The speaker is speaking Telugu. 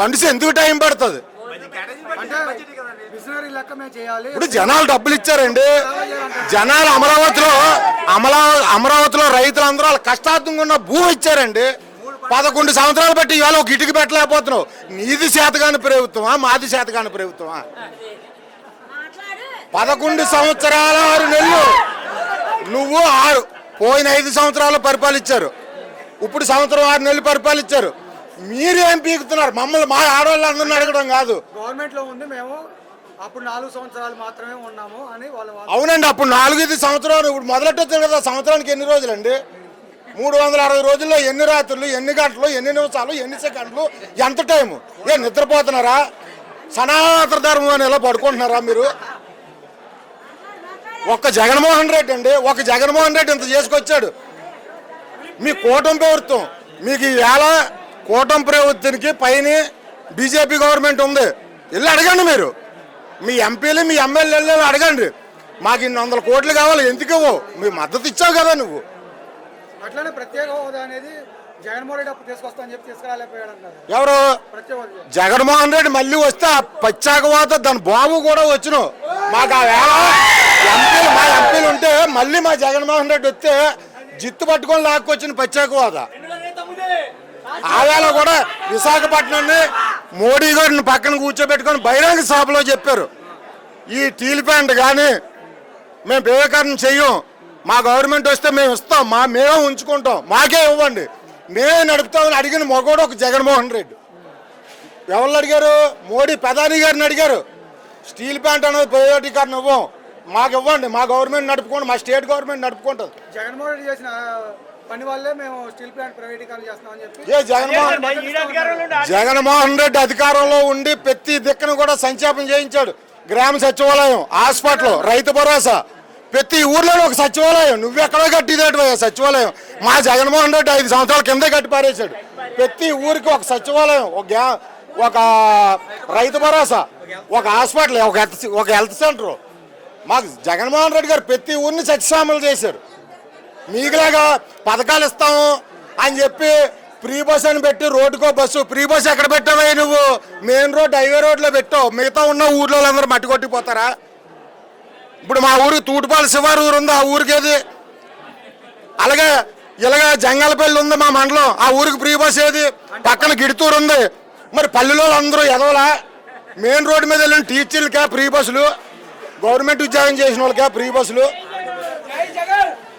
ఫండ్స్ ఎందుకు టైం పడుతుంది? ఇప్పుడు జనాలు డబ్బులు ఇచ్చారండి. జనాలు అమరావతిలో అమరా అమరావతిలో రైతులందరూ వాళ్ళ కష్టార్థంగా ఉన్న భూమి ఇచ్చారండి. పదకొండు సంవత్సరాలు బట్టి ఇవాళ ఒక ఇటుకు పెట్టలేకపోతున్నావు. నీది శాతగాని ప్రభుత్వమా? మాది శాతగాని ప్రభుత్వమా? పదకొండు సంవత్సరాల ఆరు నెలలు. నువ్వు ఆరు పోయిన ఐదు సంవత్సరాలు పరిపాలించారు. ఇప్పుడు సంవత్సరం ఆరు నెలలు పరిపాలించారు. మీరు ఏం పీకుతున్నారు? మమ్మల్ని మా ఆడవాళ్ళందరిని అడగడం కాదు. గవర్నమెంట్లో ఉంది మేము అప్పుడు నాలుగు సంవత్సరాలు మాత్రమే ఉన్నాము అని వాళ్ళ. అవునండి అప్పుడు నాలుగైదు సంవత్సరాలు ఇప్పుడు మొదలెట్టొచ్చు కదా సంవత్సరానికి ఎన్ని రోజులండి? మూడు వందల అరవై రోజుల్లో ఎన్ని రాత్రులు ఎన్ని గంటలు ఎన్ని నిమిషాలు ఎన్ని సెకండ్లు ఎంత టైము? ఏ నిద్రపోతున్నారా? సనాతన ధర్మం అని ఇలా పడుకుంటున్నారా మీరు? ఒక్క జగన్మోహన్ రెడ్డి అండి ఒక జగన్మోహన్ రెడ్డి ఇంత చేసుకొచ్చాడు. మీ కూటమి ప్రభుత్వం మీకు ఈవేళ కూటమి ప్రభుత్వానికి పైన బీజేపీ గవర్నమెంట్ ఉంది. వెళ్ళి అడగండి మీరు. మీ ఎంపీలు మీ ఎమ్మెల్యేలు అడగండి. మాకు ఇన్ని వందల కోట్లు కావాలి ఎందుకు మీ మద్దతు ఇచ్చావు కదా నువ్వు. అట్లనే ప్రత్యేక హోదా అనేది జగన్మోహన్ రెడ్డి అప్పుడు తీసుకొస్తా అని చెప్పి తీసుకురాలేకపోయాడు ఎవరు? జగన్మోహన్ రెడ్డి మళ్ళీ వస్తే ఆ పచ్చాకవాత దాని బాబు కూడా వచ్చును. మాకు ఆ వేళ ఎంపీలు మా ఎంపీలు ఉంటే మళ్ళీ మా జగన్మోహన్ రెడ్డి వస్తే జిత్తు పట్టుకొని లాక్కొచ్చిన పచ్చాకవాత. ఆవేళ కూడా విశాఖపట్నాన్ని మోడీ గారిని పక్కన కూర్చోబెట్టుకొని బహిరంగ సభలో చెప్పారు. ఈ స్టీల్ ప్యాంట్ కానీ మేము వివేకరణ చెయ్యం. మా గవర్నమెంట్ వస్తే మేము ఇస్తాం. మా మేమే ఉంచుకుంటాం. మాకే ఇవ్వండి. మేమే నడుపుతామని అడిగిన మొగోడు ఒక జగన్మోహన్ రెడ్డి. ఎవరు అడిగారు? మోడీ ప్రధాని గారిని అడిగారు. స్టీల్ ప్యాంట్ అనేది ప్రైవేటీకరణ ఇవ్వం. మాకు ఇవ్వండి. మా గవర్నమెంట్ నడుపుకోండి. మా స్టేట్ గవర్నమెంట్ నడుపుకుంటుంది. జగన్మోహన్ రెడ్డి చేసిన పని వల్లే మేము స్టీల్ ప్లాంట్ ప్రైవేటీకరణ చేస్తామని చెప్పి ఏ జగన్మోహన్ జగన్మోహన్ రెడ్డి అధికారంలో ఉండి ప్రతి దిక్కును కూడా సంక్షేపం చేయించాడు. గ్రామ సచివాలయం హాస్పిటల్ రైతు భరోసా. ప్రతి ఊర్లోనే ఒక సచివాలయం. నువ్వెక్కడో కట్టిదేటి సచివాలయం? మా జగన్మోహన్ రెడ్డి ఐదు సంవత్సరాల కిందే కట్టి పారేశాడు. ప్రతి ఊరికి ఒక సచివాలయం ఒక గ్యా- ఒక రైతు భరోసా ఒక హాస్పిటల్ ఒక హెల్త్ ఒక హెల్త్ సెంటర్. మాకు జగన్మోహన్ రెడ్డి గారు ప్రతి ఊరిని సత్యసామలు చేశారు. మీకులాగా పథకాలు ఇస్తాము అని చెప్పి ఫ్రీ బస్ అని పెట్టి రోడ్డుకో బస్సు ఫ్రీ బస్ ఎక్కడ పెట్టావే నువ్వు? మెయిన్ రోడ్ హైవే రోడ్లో పెట్టావు. మిగతా ఉన్న ఊర్లో అందరూ మట్టి కొట్టిపోతారా? ఇప్పుడు మా ఊరు తూటుపాల శివారు ఊరు ఉంది ఆ ఊరికేది అలాగే ఇలాగ జంగలపల్లి ఉంది మా మండలం ఆ ఊరికి ఫ్రీ బస్ ఏది? పక్కన గిడితూరు ఉంది. మరి పల్లెలో అందరూ ఎదవలా? మెయిన్ రోడ్డు మీద వెళ్ళిన టీచర్లకే ఫ్రీ బస్సులు గవర్నమెంట్ ఉద్యోగం చేసిన వాళ్ళకే ఫ్రీ బస్సులు.